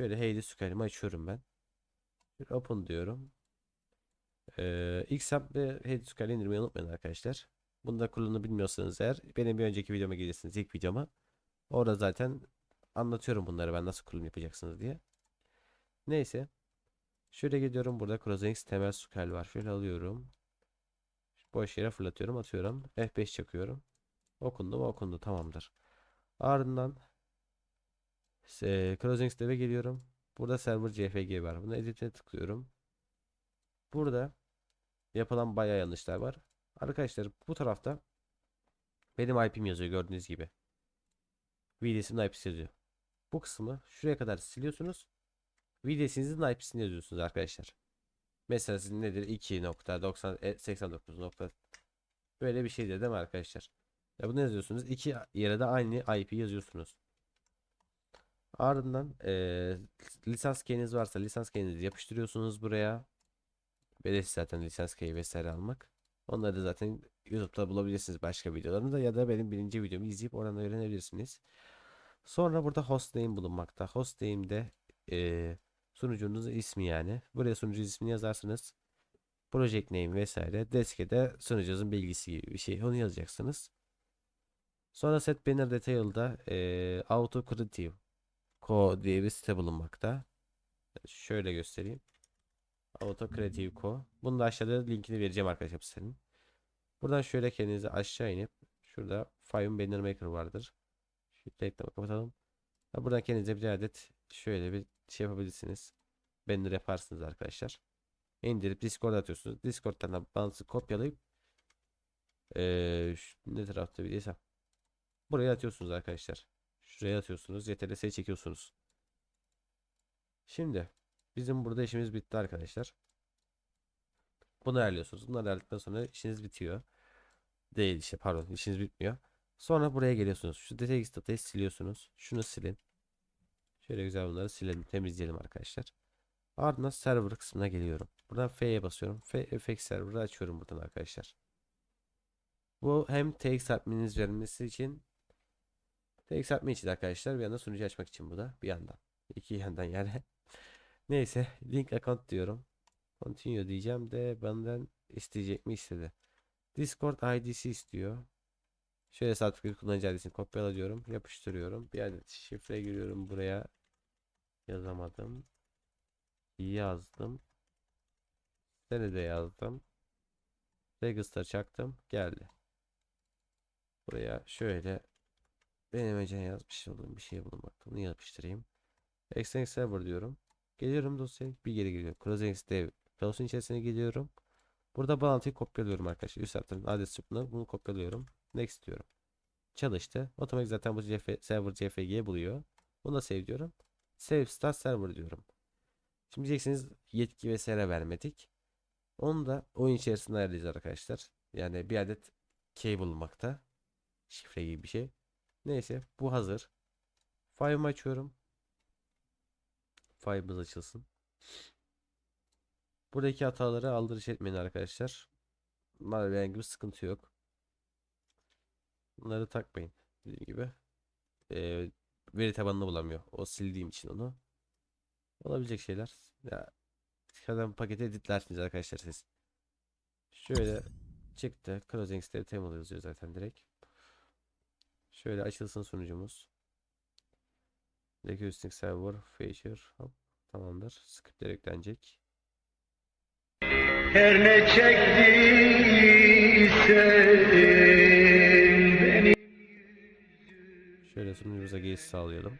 şöyle Hades Skyrim'i açıyorum ben. Şöyle open diyorum. Ee, XApp ve Hades Skyrim'i indirmeyi unutmayın arkadaşlar. Bunu da kullanını bilmiyorsanız eğer benim bir önceki videoma gelirsiniz ilk videoma. Orada zaten anlatıyorum bunları ben nasıl kullanım yapacaksınız diye. Neyse. Şöyle gidiyorum burada CrossRanks temel Skyrim var. Şöyle alıyorum. Boş yere fırlatıyorum atıyorum. F5 çakıyorum. Okundu mu okundu tamamdır. Ardından e, Closing Step'e geliyorum. Burada server CFG var. Bunu edit'e tıklıyorum. Burada yapılan bayağı yanlışlar var. Arkadaşlar bu tarafta benim IP'm yazıyor gördüğünüz gibi. VDS'imin IP'si yazıyor. Bu kısmı şuraya kadar siliyorsunuz. VDS'inizin IP'sini yazıyorsunuz arkadaşlar. Mesela sizin nedir? 2.90 nokta böyle bir şey de değil mi arkadaşlar? Ya bunu yazıyorsunuz. İki yere de aynı IP yazıyorsunuz. Ardından eee, lisans key'iniz varsa lisans key'inizi yapıştırıyorsunuz buraya. Bedeli zaten lisans key vesaire almak. Onları da zaten YouTube'da bulabilirsiniz başka videolarında ya da benim birinci videomu izleyip oradan öğrenebilirsiniz. Sonra burada hostname bulunmakta. Hostname'de eee sunucunuzun ismi yani. Buraya sunucu ismini yazarsınız. Project name vesaire. Desk'e de sunucunuzun bilgisi gibi bir şey. Onu yazacaksınız. Sonra set banner detail'da eee auto creative co diye bir site bulunmakta. Şöyle göstereyim. Auto Creative Co. Bunu da aşağıda linkini vereceğim arkadaşlar senin. Buradan şöyle kendinize aşağı inip şurada Five Banner Maker vardır. Şu reklamı kapatalım. Buradan kendinize bir adet şöyle bir şey yapabilirsiniz. Banner yaparsınız arkadaşlar. İndirip Discord atıyorsunuz. Discord'dan da bağlantısı kopyalayıp eee, şu- ne tarafta bir. Buraya atıyorsunuz arkadaşlar. Şuraya atıyorsunuz. YTLS'ye çekiyorsunuz. Şimdi bizim burada işimiz bitti arkadaşlar. Bunu ayarlıyorsunuz. Bunları ayarladıktan sonra işiniz bitiyor. Değil işte pardon işiniz bitmiyor. Sonra buraya geliyorsunuz. Şu DTX datayı siliyorsunuz. Şunu silin. Şöyle güzel bunları silelim, temizleyelim arkadaşlar. Ardından server kısmına geliyorum. Buradan F'ye basıyorum. F FX server'ı açıyorum buradan arkadaşlar. Bu hem TX admininiz vermesi için TX admin için arkadaşlar bir yandan sunucu açmak için bu da bir yandan. İki yandan yani. Neyse link account diyorum. Continue diyeceğim de benden isteyecek mi istedi. Discord ID'si istiyor. Şöyle sertifika kullanıcı ID'sini kopyala diyorum. Yapıştırıyorum. Bir adet şifre giriyorum buraya. Yazamadım. Yazdım. Seni de yazdım. Register çaktım. Geldi. Buraya şöyle benim önceden yazmış olduğum bir şey bulunmakta. Bunu yapıştırayım. Extend server diyorum. Geliyorum dosyaya bir geri geliyor. CrossX dev dosyanın içerisine geliyorum. Burada bağlantıyı kopyalıyorum arkadaşlar. Üst taraftan adres çubuğuna bunu kopyalıyorum. Next diyorum. Çalıştı. Otomatik zaten bu CF, server CFG'ye buluyor. Bunu da save diyorum. Save start server diyorum. Şimdi diyeceksiniz yetki vesaire vermedik. Onu da oyun içerisinde ayarlayacağız arkadaşlar. Yani bir adet key bulunmakta. Şifre gibi bir şey. Neyse bu hazır. File'ımı açıyorum. File'ımız açılsın. Buradaki hataları aldırış etmeyin arkadaşlar. Bunlarla herhangi bir sıkıntı yok. Bunları takmayın. Dediğim gibi. Ee, veri tabanını bulamıyor. O sildiğim için onu. Olabilecek şeyler. Ya Zaten paketi editlersiniz arkadaşlar siz. Şöyle çıktı. Closing state table yazıyor zaten direkt. Şöyle açılsın sunucumuz. Recursive server feature hop, tamamdır. Scriptler eklenecek. Her ne çektiysen beni Şöyle sunucumuza giriş sağlayalım.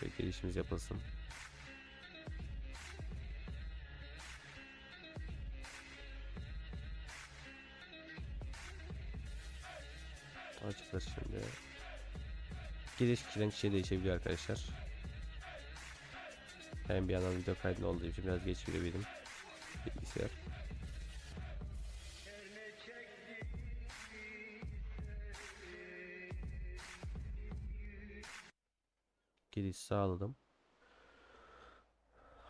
Şöyle girişimiz yapılsın. Açılır şimdi. Giriş kişiden kişiye değişebiliyor arkadaşlar. Ben bir yandan video kaydında olduğu için biraz geç girebilirim. Bilgisayar. Giriş sağladım.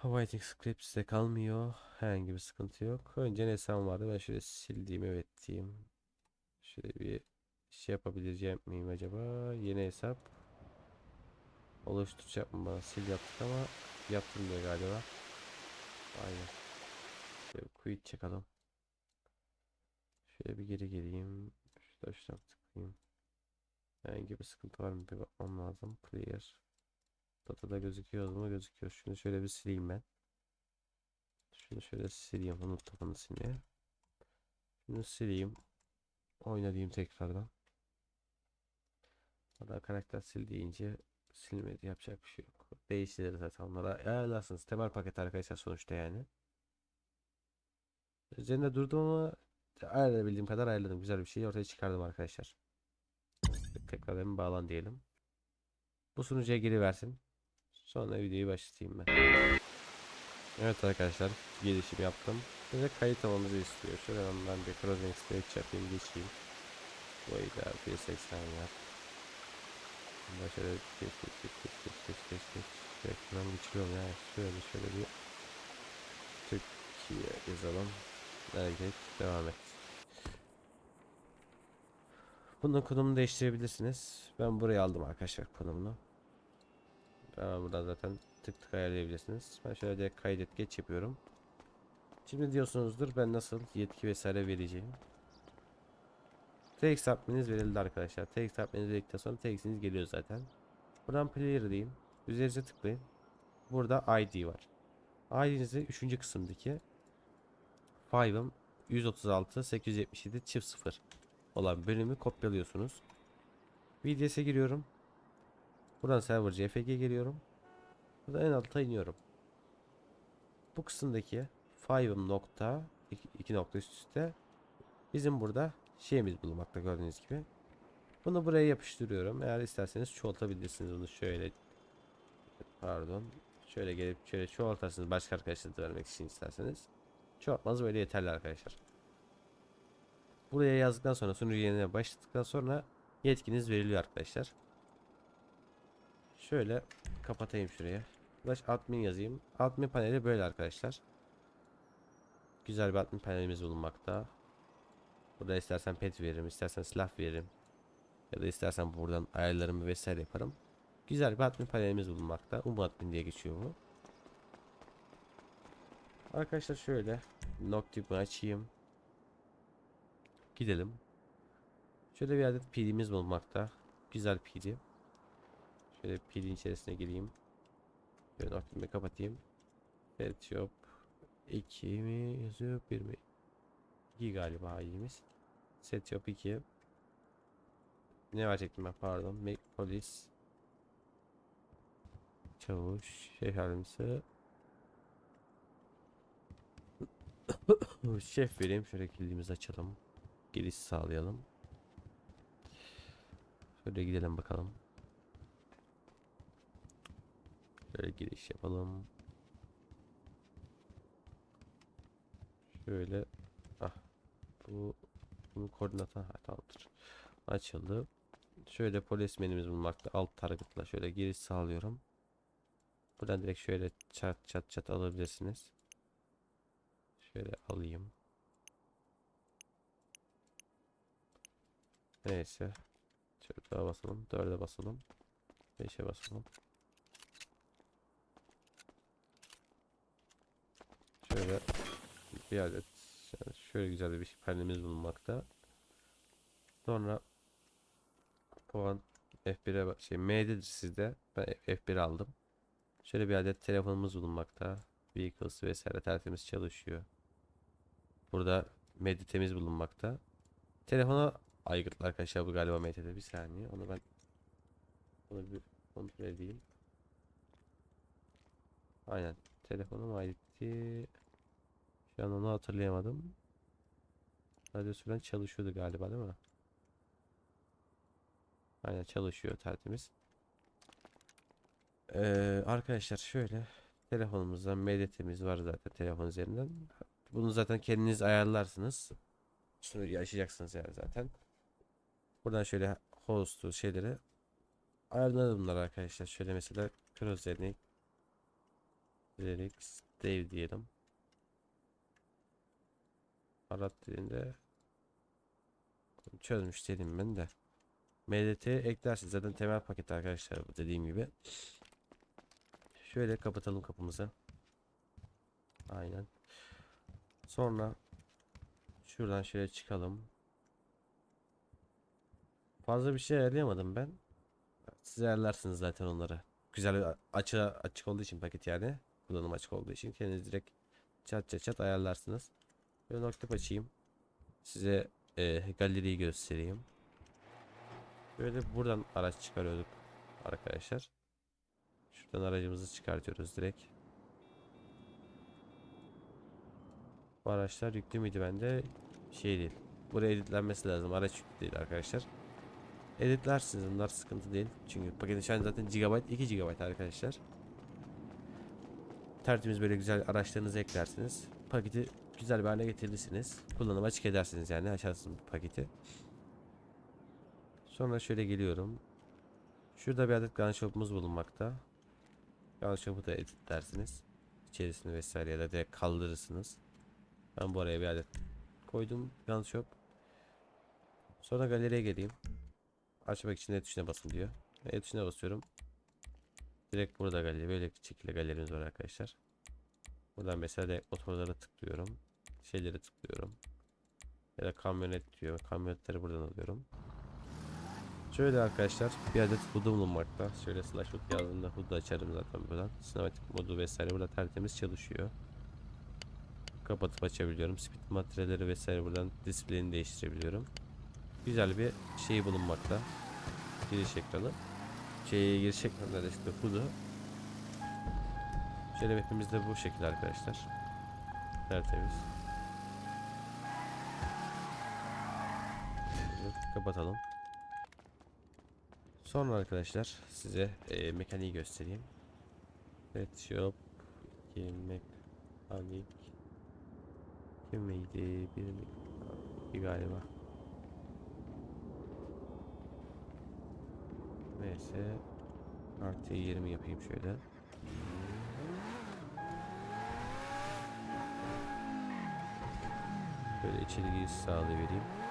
Writing script size kalmıyor. Herhangi bir sıkıntı yok. Önce nesem vardı. Ben şöyle sildiğim evet. Şöyle bir şey yapabileceğim miyim acaba? Yeni hesap. Oluşturacak mı bana? Sil yaptık ama yaptım diyor galiba. Aynen. Şöyle quit çakalım. Şöyle bir geri geleyim. Şurada şuna tıklayayım. Herhangi bir sıkıntı var mı bir bakmam lazım. Clear. Datada gözüküyor mu? Gözüküyor. Şunu şöyle bir sileyim ben. Şunu şöyle sileyim. Unuttum bunu silmeye. Şunu sileyim. Oyna tekrardan. Hatta karakter sil deyince silmedi. Yapacak bir şey yok. Değiştirir zaten onlara. Ayarlarsınız. Temel paket arkadaşlar sonuçta yani. Üzerinde durdum ama ayarlayabildiğim kadar ayarladım. Güzel bir şey ortaya çıkardım arkadaşlar. Tekrar bağlan diyelim. Bu sunucuya geri versin. Sonra videoyu başlatayım ben. Evet arkadaşlar gelişim yaptım. Bize kayıt almamızı istiyor. Şöyle ben bir crossing stage yapayım geçeyim. Boyu da 1.80 yap. Şöyle geç geç geç geç geç geç geç geç. Reklam geçiriyorum ya. Şöyle şöyle bir Türkiye yazalım. Hareket devam et. Bunun konumunu değiştirebilirsiniz. Ben buraya aldım arkadaşlar konumunu. Ben buradan zaten tık tık ayarlayabilirsiniz. Ben şöyle direkt kaydet geç yapıyorum. Şimdi diyorsunuzdur ben nasıl yetki vesaire vereceğim. TX admininiz verildi arkadaşlar. TX admininiz verildikten sonra TX'iniz geliyor zaten. Buradan player diyeyim. Üzerinize tıklayın. Burada ID var. ID'nizi 3. kısımdaki 5'ım 136 877 çift 0 olan bölümü kopyalıyorsunuz. VDS'e giriyorum. Buradan server CFG geliyorum. Burada en alta iniyorum. Bu kısımdaki 5'ım nokta 2 nokta üst üste bizim burada şeyimiz bulunmakta gördüğünüz gibi. Bunu buraya yapıştırıyorum. Eğer isterseniz çoğaltabilirsiniz bunu şöyle pardon şöyle gelip şöyle çoğaltarsınız başka arkadaşlarınıza vermek için isterseniz. Çoğaltmanız böyle yeterli arkadaşlar. Buraya yazdıktan sonra sunucu yenine başladıktan sonra yetkiniz veriliyor arkadaşlar. Şöyle kapatayım şuraya. Slash admin yazayım. Admin paneli böyle arkadaşlar. Güzel bir admin panelimiz bulunmakta. Burada istersen pet veririm, istersen silah veririm. Ya da istersen buradan ayarlarımı vesaire yaparım. Güzel bir admin panelimiz bulunmakta. Umu admin diye geçiyor bu. Arkadaşlar şöyle noktipi açayım. Gidelim. Şöyle bir adet PD'miz bulunmakta. Güzel PD. Şöyle PD'nin içerisine gireyim. Şöyle noktimi kapatayım. Evet yok. 2 mi yazıyor 1 mi? 2 galiba ID'miz. Set yok 2. Ne verecektim ben pardon. Make police. Çavuş. Şef yardımcısı. Şef vereyim. Şöyle kilidimizi açalım. Giriş sağlayalım. Şöyle gidelim bakalım. Şöyle giriş yapalım. Şöyle ah bu bunun koordinatı ha, tamamdır. Açıldı. Şöyle polis menümüz bulunmakta. Alt target'la şöyle giriş sağlıyorum. Buradan direkt şöyle çat çat çat alabilirsiniz. Şöyle alayım. Neyse. Şöyle daha basalım. 4'e basalım. 5'e basalım. Şöyle bir adet yani şöyle güzel bir panelimiz bulunmakta. Sonra puan F1'e ba- şey M'dedir sizde. Ben F1 aldım. Şöyle bir adet telefonumuz bulunmakta. Vehicles vesaire tertemiz çalışıyor. Burada meditemiz bulunmakta. Telefona aygıtlı arkadaşlar bu galiba MT'de bir saniye. Onu ben onu bir kontrol edeyim. Aynen. Telefonum aitti. Şu an onu hatırlayamadım. Radyo süren çalışıyordu galiba değil mi? Aynen çalışıyor tertemiz. Ee, arkadaşlar şöyle telefonumuzda MDT'miz var zaten telefon üzerinden. Bunu zaten kendiniz ayarlarsınız. Sunucuyu açacaksınız yani zaten. Buradan şöyle host'u şeyleri ayarladım bunlar arkadaşlar. Şöyle mesela örneği Zerix Dave diyelim. Dediğinde çözmüş dedim ben de. MDT eklersin zaten temel paket arkadaşlar bu dediğim gibi. Şöyle kapatalım kapımızı. Aynen. Sonra şuradan şöyle çıkalım. Fazla bir şey ayarlayamadım ben. Siz ayarlarsınız zaten onları. Güzel açı açık olduğu için paket yani. Kullanım açık olduğu için kendiniz direkt çat çat çat ayarlarsınız. Böyle nokta açayım. Size e, galeriyi göstereyim. Böyle buradan araç çıkarıyorduk arkadaşlar. Şuradan aracımızı çıkartıyoruz direkt. Bu araçlar yüklü müydü bende? Şey değil. Buraya editlenmesi lazım. Araç yüklü değil arkadaşlar. Editlersiniz bunlar sıkıntı değil. Çünkü paketin şu an zaten GB 2 GB arkadaşlar. Tertemiz böyle güzel araçlarınızı eklersiniz. Paketi güzel bir hale getirirsiniz. Kullanıma açık edersiniz yani açarsınız paketi. Sonra şöyle geliyorum. Şurada bir adet gun shop'umuz bulunmakta. Gun shop'u da editlersiniz. İçerisini vesaire ya da direkt kaldırırsınız. Ben bu araya bir adet koydum gun shop. Sonra galeriye geleyim. Açmak için ne tuşuna basın diyor. Ne tuşuna basıyorum. Direkt burada galeri. Böyle şekilde galerimiz var arkadaşlar. Buradan mesela direkt motorlara tıklıyorum. Şeyleri tıklıyorum. Ya da kamyonet diyor. Kamyonetleri buradan alıyorum. Şöyle arkadaşlar bir adet HUD'um bulunmakta. Şöyle slash HUD yazdığımda HUD'u açarım zaten buradan. Sinematik modu vesaire burada tertemiz çalışıyor. Kapatıp açabiliyorum. Speed materyalleri vesaire buradan display'ini değiştirebiliyorum. Güzel bir şey bulunmakta. Giriş ekranı. Şey giriş ekranı işte HUD'u. Şöyle map'imiz de bu şekilde arkadaşlar. Tertemiz. Kapatalım. Sonra arkadaşlar size e, mekaniği göstereyim. Pet shop mekanik kim miydi? Bir, bir galiba. Neyse artı 20 yapayım şöyle. Böyle içeri giriş sağlayıvereyim.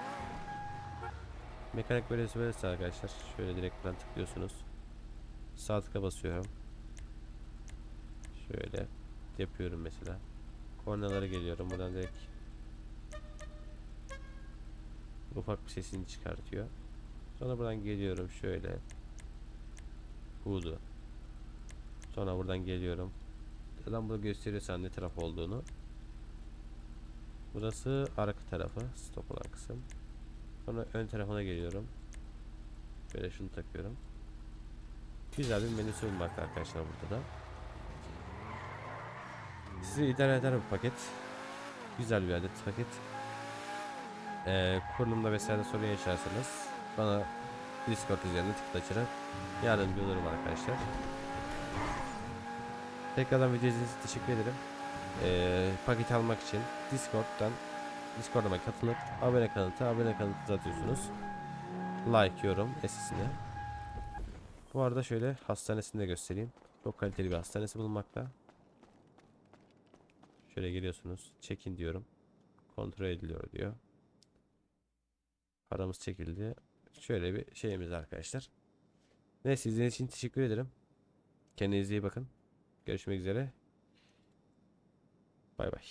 Mekanik böyle böylesi arkadaşlar. Şöyle direktten tıklıyorsunuz. Sağ tıka basıyorum. Şöyle yapıyorum mesela. Kornalara geliyorum. Buradan direkt ufak bir sesini çıkartıyor. Sonra buradan geliyorum şöyle. Hudu. Sonra buradan geliyorum. Zaten burada gösteriyor sana ne taraf olduğunu. Burası arka tarafı. Stop olan kısım. Sonra ön tarafına geliyorum. Böyle şunu takıyorum. Güzel bir menüsü bulmakta arkadaşlar burada da. Sizi idare eder bu paket. Güzel bir adet paket. Ee, kurulumda vesaire sorun yaşarsanız bana Discord üzerinde tıklaçarak yardımcı olurum arkadaşlar. Tekrardan video için teşekkür ederim. Ee, paket almak için Discord'dan Discord'uma katılıp abone kanıtı abone kanıtı atıyorsunuz. Like, yorum, esisine. Bu arada şöyle hastanesini de göstereyim. Çok kaliteli bir hastanesi bulunmakta. Şöyle geliyorsunuz. Check-in diyorum. Kontrol ediliyor diyor. Paramız çekildi. Şöyle bir şeyimiz arkadaşlar. Neyse izlediğiniz için teşekkür ederim. Kendinize iyi bakın. Görüşmek üzere. Bay bay.